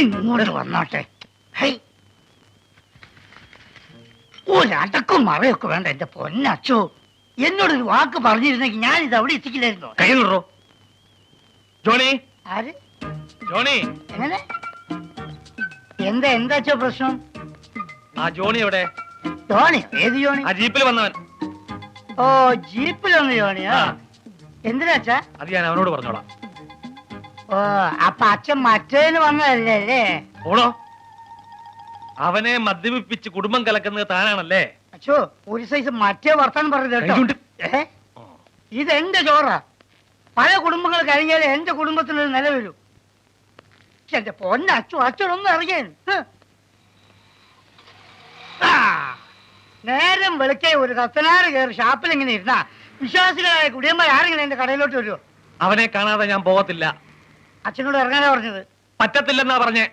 ഇങ്ങോട്ട് വന്നോട്ടെ. ഒരടക്കും മറയൊക്കെ വേണ്ട എന്റെ പൊന്നച്ചു എന്നോടൊരു വാക്ക് പറഞ്ഞിരുന്നെങ്കിൽ ഞാൻ ഇത് അവിടെ എത്തിക്കില്ലായിരുന്നു? കഴിഞ്ഞോ നിറോ ജോണി? ആര്? ജോണി? എങ്ങനെ? എന്താ എന്താച്ചോ പ്രശ്നം? ആ ജോണി എവിടെ? ജോണി ഏത് ജോണി? ആ ജീപ്പിൽ വന്നവൻ. ഓ ജീപ്പിൽ വന്ന ജോണിയാ. എന്തിനാച്ചാ അത് ഞാൻ അവനോട് പറഞ്ഞോളാം. ഓ അപ്പൊ അച്ഛൻ മറ്റേന് വന്നതല്ലേ? അല്ലേ? അവനെ മദ്യപിപ്പിച്ച് കുടുംബം കലക്കുന്നത് താനാണല്ലേ? അച്ഛോ ഒരു സൈസ് മറ്റേ വർത്താനം പറഞ്ഞത് ഇത് എന്റെ ഏ? ഇതെന്റെ ചോറാ. പല കുടുംബങ്ങൾ കഴിഞ്ഞാലേ എന്റെ കുടുംബത്തിന് നില വരൂ. പക്ഷെ എന്റെ പൊന്നെ അച്ഛൻ അച്ഛനൊന്നും അറിയാൻ. നേരം വെളുക്കെ ഒരു കത്തനാറ് കയറി ഷാപ്പിൽ ഇങ്ങനെ ഇരുന്നാ. വിശ്വാസികളായ കുടിയന്മാർ ആരെങ്കിലും എന്റെ കടയിലോട്ട് വരുമോ അവനെ കാണാതെ ഞാൻ പോകത്തില്ല. അച്ഛനോട് ഇറങ്ങാനാ പറഞ്ഞത്? പറ്റത്തില്ലെന്നാ പറഞ്ഞേ.